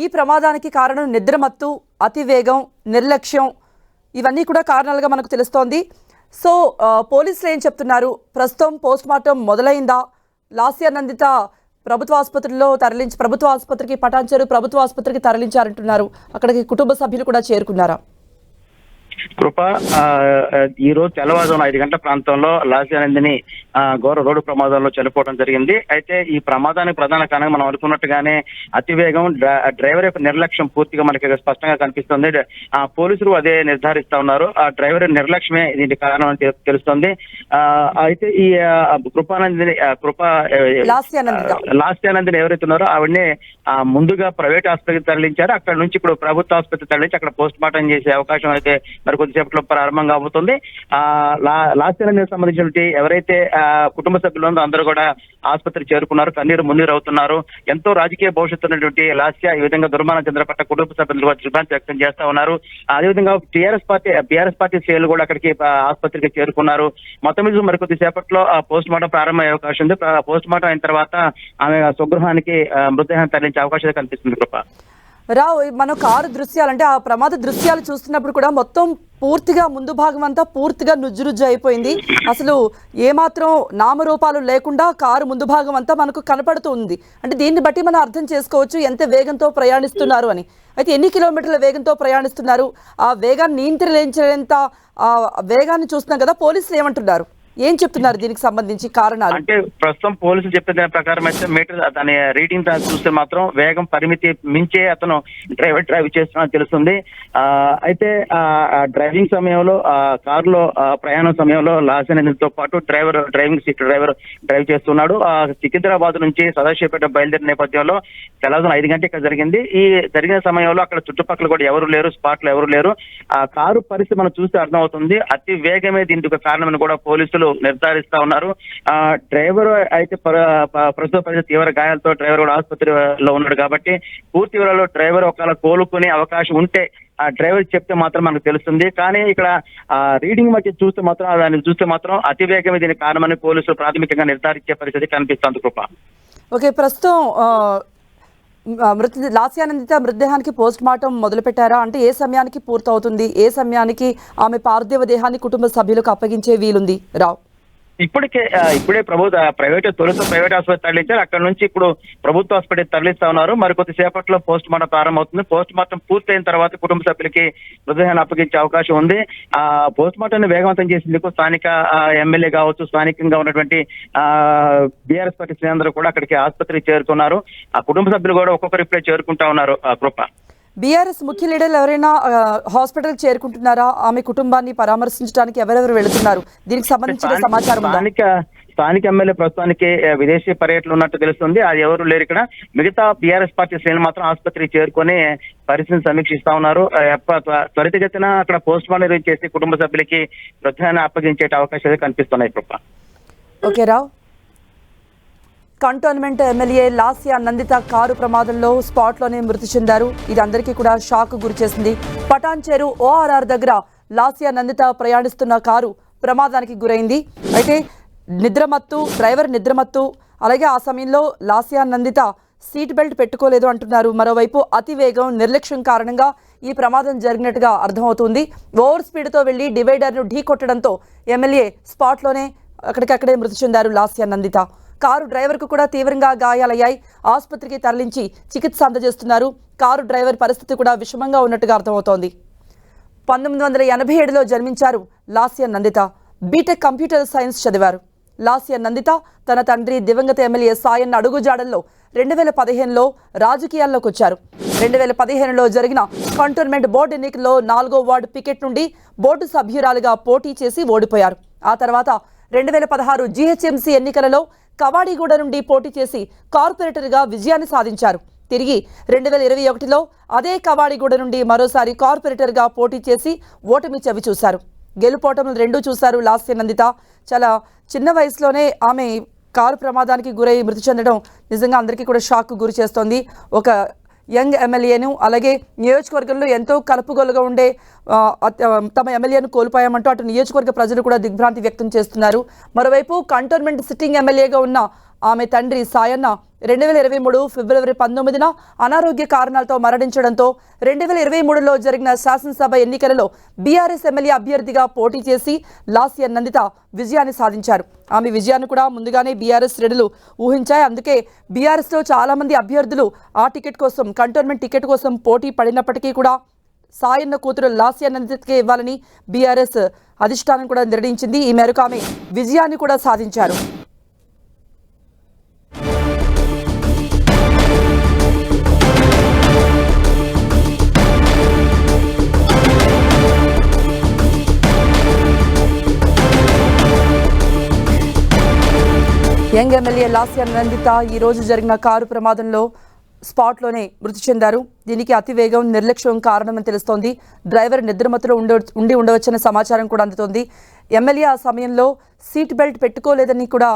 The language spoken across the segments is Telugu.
ఈ ప్రమాదానికి కారణం నిద్రమత్తు అతివేగం నిర్లక్ష్యం ఇవన్నీ కూడా కారణాలుగా మనకు తెలుస్తోంది. సో పోలీసులు ఏం చెప్తున్నారు? ప్రస్తుతం పోస్ట్ మార్టం మొదలైందా? లాస్య నందిత ప్రభుత్వ ఆసుపత్రిలో తరలించి ప్రభుత్వ ఆసుపత్రికి పటాన్చెరు ప్రభుత్వ ఆసుపత్రికి తరలించారంటున్నారు. అక్కడికి కుటుంబ సభ్యులు కూడా చేరుకున్నారా? కృప ఈ రోజు తెల్లవారుజామున ఐదు గంటల ప్రాంతంలో లాస్యానందిని ఘోర రోడ్డు ప్రమాదంలో చనిపోవడం జరిగింది. అయితే ఈ ప్రమాదానికి ప్రధాన కారణం మనం అనుకున్నట్టుగానే అతివేగం డ్ర- డ్రైవర్ యొక్క నిర్లక్ష్యం పూర్తిగా మనకి స్పష్టంగా కనిపిస్తుంది. ఆ, పోలీసులు అదే నిర్ధారిస్తా ఉన్నారు. ఆ డ్రైవర్ నిర్లక్ష్యమే దీనికి కారణం అని తెలు- తెలుస్తుంది. ఆ, అయితే ఈ కృపానందిని కృప. లాస్యానందిని ఎవరైతే ఉన్నారో ఆవిడని ముందుగా ప్రైవేట్ ఆసుపత్రికి తరలించారు. అక్కడ నుంచి ఇప్పుడు ప్రభుత్వ ఆసుపత్రికి తరలించి అక్కడ పోస్ట్ మార్టం చేసే అవకాశం అయితే మరి కొద్దిసేపట్లో ప్రారంభం కాబోతుంది. ఆ లా- లాస్యానందికి సంబంధించినటువంటి ఎవరైతే ఆ, కుటుంబ సభ్యులు అందరూ కూడా ఆసుపత్రికి చేరుకున్నారు కన్నీరు మున్నీరు అవుతున్నారు. ఎంతో రాజకీయ భవిష్యత్తు ఉన్నటువంటి లాస్య ఈ విధంగా దుర్మానం చంద్రపట్ట కుటుంబ సభ్యులు కూడా దిగ్భ్రాంతి వ్యక్తం చేస్తా ఉన్నారు. అదేవిధంగా టీఆర్ఎస్ పార్టీ బీఆర్ఎస్ పార్టీ శ్రేణులు కూడా అక్కడికి ఆసుపత్రికి చేరుకున్నారు. మొత్తం మీద మరి కొద్దిసేపట్లో పోస్ట్ మార్టం ప్రారంభమయ్యే అవకాశం ఉంది. పోస్ట్ మార్టం అయిన తర్వాత ఆమె స్వగృహానికి మృతదేహం తరలించే అవకాశం కనిపిస్తుంది కృప. రావు మన కారు దృశ్యాలు అంటే ఆ ప్రమాద దృశ్యాలు చూస్తున్నప్పుడు కూడా మొత్తం పూర్తిగా ముందు భాగం అంతా పూర్తిగా నుజ్జురుజ్జు అయిపోయింది. అసలు ఏమాత్రం నామరూపాలు లేకుండా కారు ముందు భాగం అంతా మనకు కనపడుతూ ఉంది. అంటే దీన్ని బట్టి మనం అర్థం చేసుకోవచ్చు ఎంత వేగంతో ప్రయాణిస్తున్నారు అని. అయితే ఎన్ని కిలోమీటర్ల వేగంతో ప్రయాణిస్తున్నారు? ఆ వేగాన్ని నియంత్రించలేంత ఆ వేగాన్ని చూస్తున్నాం కదా పోలీసులు ఏమంటున్నారు? ఏం చెప్తున్నారు దీనికి సంబంధించి కారణాలు? అంటే ప్రస్తుతం పోలీసులు చెప్పిన దాని ప్రకారం అయితే మీటర్ దాని రీడింగ్ చూస్తే మాత్రం వేగం పరిమితి మించే అతను డ్రైవర్ డ్రైవ్ చేస్తున్నా తెలుస్తుంది. ఆ, అయితే ఆ డ్రైవింగ్ సమయంలో ఆ కారులో ప్రయాణం సమయంలో లాసెనతో పాటు driver driving seat driver drive చేస్తున్నాడు. ఆ సికింద్రాబాద్ నుంచి సదాశివపేట బయలుదేరిన నేపథ్యంలో తెల్లవారుజామున ఐదు గంటలకు జరిగింది. ఈ జరిగిన సమయంలో అక్కడ చుట్టుపక్కల కూడా ఎవరు లేరు స్పాట్లు ఎవరు లేరు. ఆ కారు పరిస్థితి మనం చూస్తే అర్థమవుతుంది. అతి వేగమే దీనికి కారణమని కూడా పోలీసులు నిర్ధారిస్తా ఉన్నారు. ఆ డ్రైవర్ అయితే ప్రస్తుత పరిస్థితి తీవ్ర గాయాలతో డ్రైవర్ కూడా ఆసుపత్రిలో ఉన్నాడు కాబట్టి పూర్తి వివరాలు డ్రైవర్ ఒకవేళ కోలుకునే అవకాశం ఉంటే ఆ డ్రైవర్ చెప్తే మాత్రం మనకు తెలుస్తుంది. కానీ ఇక్కడ ఆ రీడింగ్ మధ్య చూస్తే మాత్రం దాన్ని చూస్తే మాత్రం అతివేగమే దీనికి కారణమని పోలీసులు ప్రాథమికంగా నిర్ధారించే పరిస్థితి కనిపిస్తుంది కృప. ఓకే ప్రస్తుతం మృత లాస్యానందిత మృతదేహానికి పోస్ట్ మార్టం మొదలుపెట్టారా? అంటే ఏ సమయానికి పూర్తవుతుంది? ఏ సమయానికి ఆమె పార్థివ దేహాన్ని కుటుంబ సభ్యులకు అప్పగించే వీలుంది? రావు. ఇప్పటికే ఇప్పుడే ప్రభుత్వ ప్రైవేట్ తొలుత ప్రైవేట్ ఆసుపత్రి తరలించారు అక్కడ నుంచి ఇప్పుడు ప్రభుత్వ ఆసుపత్రి తరలిస్తా ఉన్నారు. మరి కొద్ది సేపట్లో పోస్ట్ మార్టం ప్రారంభమవుతుంది. పోస్ట్ మార్టం పూర్తయిన తర్వాత కుటుంబ సభ్యులకి మృతదేహాన్ని అప్పగించే అవకాశం ఉంది. ఆ పోస్ట్ మార్టం వేగవంతం చేసేందుకు స్థానిక ఎమ్మెల్యే కావచ్చు స్థానికంగా ఉన్నటువంటి ఆ బీఆర్ఎస్ పార్టీ శ్రేణులందరూ కూడా అక్కడికి ఆసుపత్రికి చేరుకున్నారు. ఆ కుటుంబ సభ్యులు కూడా ఒక్కొక్కరు ఇప్పుడే చేరుకుంటా ఉన్నారు ఆ, కృప. బీఆర్ఎస్ ముఖ్య లీడర్లు ఎవరైనా ఆ, హాస్పిటల్కి చేరుకుంటున్నారా? ఆమె కుటుంబాన్ని పరామర్శించడానికి ఎవరెవరు వెళుతున్నారు? దీనికి సంబంధించిన సమాచారం స్థానిక స్థానిక ఎమ్మెల్యే ప్రస్తుతానికి విదేశీ పర్యటనలు ఉన్నట్టు తెలుస్తుంది. అది ఎవరు లేరు ఇక్కడ. మిగతా బీఆర్ఎస్ పార్టీ శ్రేణులు మాత్రం ఆసుపత్రికి చేరుకొని పరిస్థితిని సమీక్షిస్తా ఉన్నారు. త్వరితగతిన అక్కడ పోస్ట్ మార్టం చేసి కుటుంబ సభ్యులకి మృతదేహాన్ని అప్పగించే అవకాశాలు కనిపిస్తున్నాయి కృప ఓకే రావు. Cantonment MLA Lasya Nanditha car ప్రమాదంలో స్పాట్లోనే మృతి చెందారు. ఇది అందరికీ కూడా షాక్ గురిచేసింది పటాన్చేరు ఓఆర్ఆర్ దగ్గర లాస్యా నందిత ప్రయాణిస్తున్న కారు ప్రమాదానికి గురైంది. అయితే నిద్రమత్తు డ్రైవర్ నిద్రమత్తు అలాగే ఆ సమయంలో లాస్యా నందిత సీట్ బెల్ట్ పెట్టుకోలేదు అంటున్నారు. మరోవైపు అతివేగం నిర్లక్ష్యం కారణంగా ఈ ప్రమాదం జరిగినట్టుగా అర్థమవుతుంది. ఓవర్ స్పీడ్తో వెళ్ళి డివైడర్ను ఢీ కొట్టడంతో ఎమ్మెల్యే స్పాట్లోనే అక్కడికక్కడే మృతి చెందారు లాస్యా నందిత. కారు డ్రైవర్కు కూడా తీవ్రంగా గాయాలయ్యాయి. ఆసుపత్రికి తరలించి చికిత్స అందజేస్తున్నారు. కారు డ్రైవర్ పరిస్థితి కూడా విషమంగా ఉన్నట్టుగా అర్థమవుతోంది. పంతొమ్మిది వందల ఎనభై ఏడులో జన్మించారు Lasya Nanditha. B Tech computer science చదివారు. లాస్య నందిత తన తండ్రి దివంగత ఎమ్మెల్యే సాయన్న అడుగుజాడల్లో రెండు వేల పదిహేనులో రాజకీయాల్లోకి వచ్చారు రెండు వేల పదిహేనులో జరిగిన కంటోన్మెంట్ బోర్డు ఎన్నికల్లో నాలుగో వార్డు పికెట్ నుండి బోర్డు సభ్యురాలుగా పోటీ చేసి ఓడిపోయారు. ఆ తర్వాత రెండు వేల పదహారు జీహెచ్ఎంసీ ఎన్నికలలో కవాడిగూడ నుండి పోటీ చేసి కార్పొరేటర్గా విజయాన్ని సాధించారు. తిరిగి రెండు వేల ఇరవై ఒకటిలో అదే కవాడిగూడ నుండి మరోసారి కార్పొరేటర్గా పోటీ చేసి ఓటమి చవి చూశారు. గెలుపోటములు రెండూ చూశారు లాస్య నందిత. చాలా చిన్న వయసులోనే ఆమె కారు ప్రమాదానికి గురై మృతి చెందడం నిజంగా అందరికీ కూడా షాక్ గురి చేస్తోంది. ఒక యంగ్ ఎమ్మెల్యేను అలాగే నియోజకవర్గంలో ఎంతో కలుపుగోలుగా ఉండే తమ ఎమ్మెల్యేను కోల్పోయామంటూ అటు నియోజకవర్గ ప్రజలు కూడా దిగ్భ్రాంతి వ్యక్తం చేస్తున్నారు. మరోవైపు కంటోన్మెంట్ సిట్టింగ్ ఎమ్మెల్యేగా ఉన్న ఆమె తండ్రి సాయన్న రెండు వేల ఇరవై మూడు ఫిబ్రవరి పంతొమ్మిదిన అనారోగ్య కారణాలతో మరణించడంతో రెండు వేల ఇరవై మూడులో జరిగిన శాసనసభ ఎన్నికలలో బీఆర్ఎస్ ఎమ్మెల్యే అభ్యర్థిగా పోటీ చేసి లాస్య నందిత విజయాన్ని సాధించారు. ఆమె విజయాన్ని కూడా ముందుగానే బీఆర్ఎస్ శ్రేణులు ఊహించాయి. అందుకే బీఆర్ఎస్లో చాలా మంది అభ్యర్థులు ఆ టికెట్ కోసం కంటోన్మెంట్ టికెట్ కోసం పోటీ పడినప్పటికీ కూడా సాయన్న కూతురు లాస్య నందితకే ఇవ్వాలని బీఆర్ఎస్ అధిష్టానం కూడా నిర్ణయించింది. ఈ మేరకు ఆమె విజయాన్ని కూడా సాధించారు. యంగ్ ఎమ్మెల్యే లాస్య నందిత ఈ రోజు జరిగిన కారు ప్రమాదంలో స్పాట్లోనే మృతి చెందారు. దీనికి అతివేగం నిర్లక్ష్యం కారణమని తెలుస్తోంది. డ్రైవర్ నిద్రమత్తులో ఉండ ఉండి ఉండవచ్చని సమాచారం కూడా అందుతోంది. ఎమ్మెల్యే ఆ సమయంలో సీట్ బెల్ట్ పెట్టుకోలేదని కూడా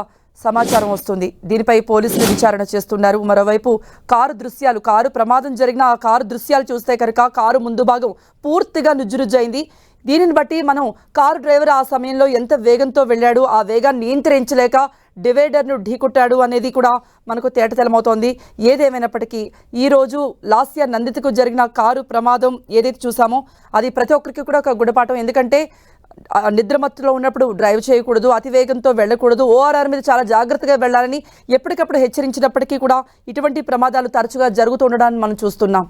సమాచారం వస్తుంది. దీనిపై పోలీసులు విచారణ చేస్తున్నారు. మరోవైపు కారు దృశ్యాలు కారు ప్రమాదం జరిగిన ఆ కారు దృశ్యాలు చూస్తే కనుక కారు ముందు భాగం పూర్తిగా నుజ్జురుజ్జైంది. దీనిని బట్టి మనం కారు డ్రైవర్ ఆ సమయంలో ఎంత వేగంతో వెళ్ళాడు ఆ వేగాన్ని నియంత్రించలేక డివైడర్ను ఢీకొట్టాడు అనేది కూడా మనకు తేటతెలమవుతోంది. ఏదేమైనప్పటికీ ఈరోజు లాస్య నందితకు జరిగిన కారు ప్రమాదం ఏదైతే చూసామో అది ప్రతి ఒక్కరికి కూడా ఒక గుణపాఠం. ఎందుకంటే నిద్రమత్తులో ఉన్నప్పుడు డ్రైవ్ చేయకూడదు అతి వేగంతో వెళ్ళకూడదు ఓఆర్ఆర్ మీద చాలా జాగ్రత్తగా వెళ్ళాలని ఎప్పటికప్పుడు హెచ్చరించినప్పటికీ కూడా ఇటువంటి ప్రమాదాలు తరచుగా జరుగుతుండడాన్ని మనం చూస్తున్నాం.